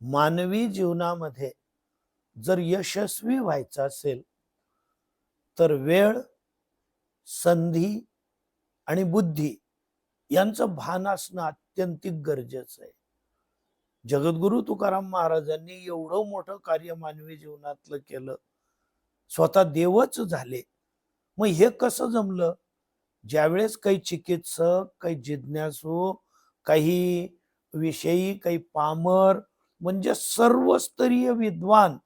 मानवी जीवनामध्ये जर यशस्वी व्हायचं असेल तर वेळ संधी आणि बुद्धी यांचं भान असणं अत्यंतिक गरजेचं आहे. जगद्गुरु तुकाराम महाराजांनी एवढं मोठं कार्य मानवी जीवनातलं केलं. स्वतः देवच झाले. मग हे कसं जमलं? ज्यावेळेस काही चिकित्सक काही जिज्ञासू काही विषयी काही पामर म्हणजे सर्वस्तरीय विद्वान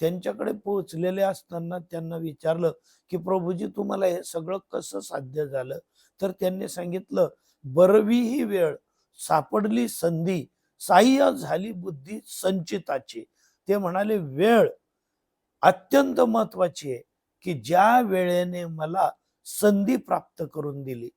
त्यांच्याकडे पोहोचलेले असताना त्यांना विचारलं की प्रभूजी तुम्हाला हे सगळं कसं साध्य झालं? तर त्यांनी सांगितलं बरवी ही वेळ सापडली संधी साह्य झाली बुद्धी संचिताची. ते म्हणाले वेळ अत्यंत महत्वाची आहे की ज्या वेळेने मला संधी प्राप्त करून दिली.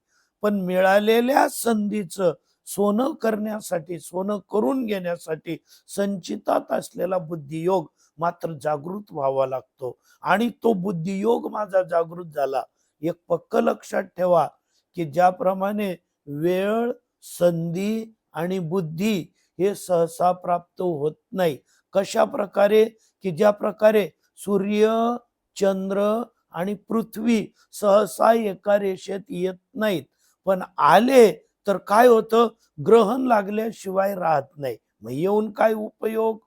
पण मिळालेल्या संधीचं सोनं करण्यासाठी सोनं करून घेण्यासाठी संचितात असलेला बुद्धियोग मात्र जागृत व्हावा लागतो. आणि तो बुद्धियोग माझा जागृत झाला. एक पक्क लक्षात ठेवा की ज्याप्रमाणे वेळ संधी आणि बुद्धी हे सहसा प्राप्त होत नाही. कशा प्रकारे की ज्या प्रकारे सूर्य चंद्र आणि पृथ्वी सहसा एका रेषेत येत नाहीत. पण आले तर काय होतं? ग्रहण लागल्याशिवाय राहत नाही. मग येऊन काय उपयोग?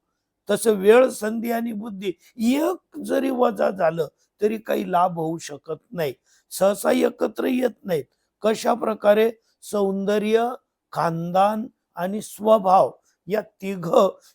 तसं वेळ संधी आणि बुद्धी एक जरी वजा झालं तरी काही लाभ होऊ शकत नाही. सहसा एकत्र येत नाहीत. कशा प्रकारे? सौंदर्य खानदान आणि स्वभाव या तिघ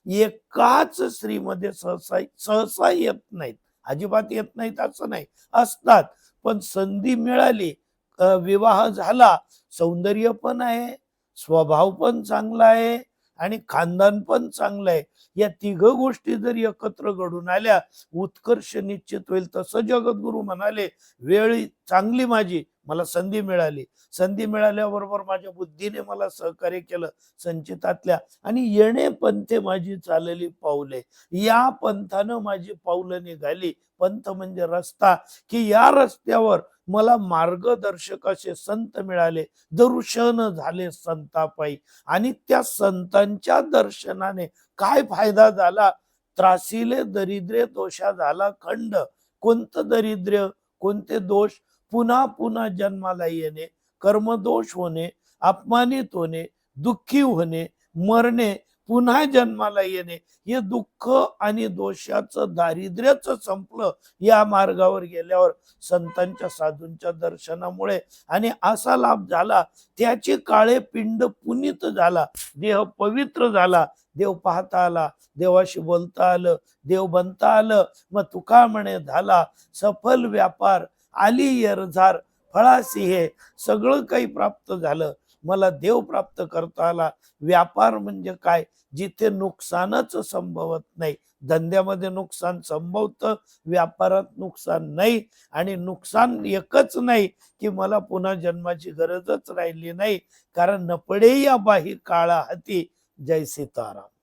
एकाच स्त्रीमध्ये सहसा सहसा येत नाहीत. अजिबात येत नाहीत असं नाही. असतात. पण संधी मिळाली विवाह झाला. सौंदर्य पण आहे स्वभाव पण चांगला आहे आणि खानदान पण चांगलं आहे. या तिघ गोष्टी जर एकत्र घडून आल्या उत्कर्ष निश्चित होईल. तसं जगद्गुरु म्हणाले वेळ चांगली माझी मला संधी मिळाली. संधी मिळाल्याबरोबर माझ्या बुद्धीने मला सहकार्य केलं संचितातल्या. आणि येणे पंथे माझी चालली पाऊले. या पंथानं माझी पाऊलं निघाली. पंथ म्हणजे रस्ता. की या रस्त्यावर मला मार्गदर्शक असे संत मिळाले. दर्शन झाले संतापायी. आणि त्या संतांच्या दर्शनाने काय फायदा झाला? त्रासिले दरिद्रे दोषा झाला खंड. कोणतं दरिद्र्य? कोणते दोष? पुन्हा पुन्हा जन्माला येणे कर्मदोष होणे अपमानित होणे दुःखी होणे मरणे पुन्हा जन्माला येणे हे दुःख आणि दोषाचं दारिद्र्यच संपलं या मार्गावर गेल्यावर संतांच्या साधूंच्या दर्शनामुळे आणि असा लाभ झाला त्याचे काळे पिंड पुनीत झाला देह पवित्र झाला देव पाहता आला देवाशी बोलता आलं देव बनता आलं मग तुका म्हणे झाला सफल व्यापार आली यरझार फळासी हे सगळं काही प्राप्त झालं. मला देव प्राप्त करता आला. व्यापार म्हणजे काय? जिथे नुकसानच संभवत नाही. धंद्यामध्ये नुकसान संभवतं व्यापारात नुकसान नाही. आणि नुकसान एकच नाही की मला पुन्हा जन्माची गरजच राहिली नाही. कारण नपडे या बाही काळा हाती. जय सीताराम.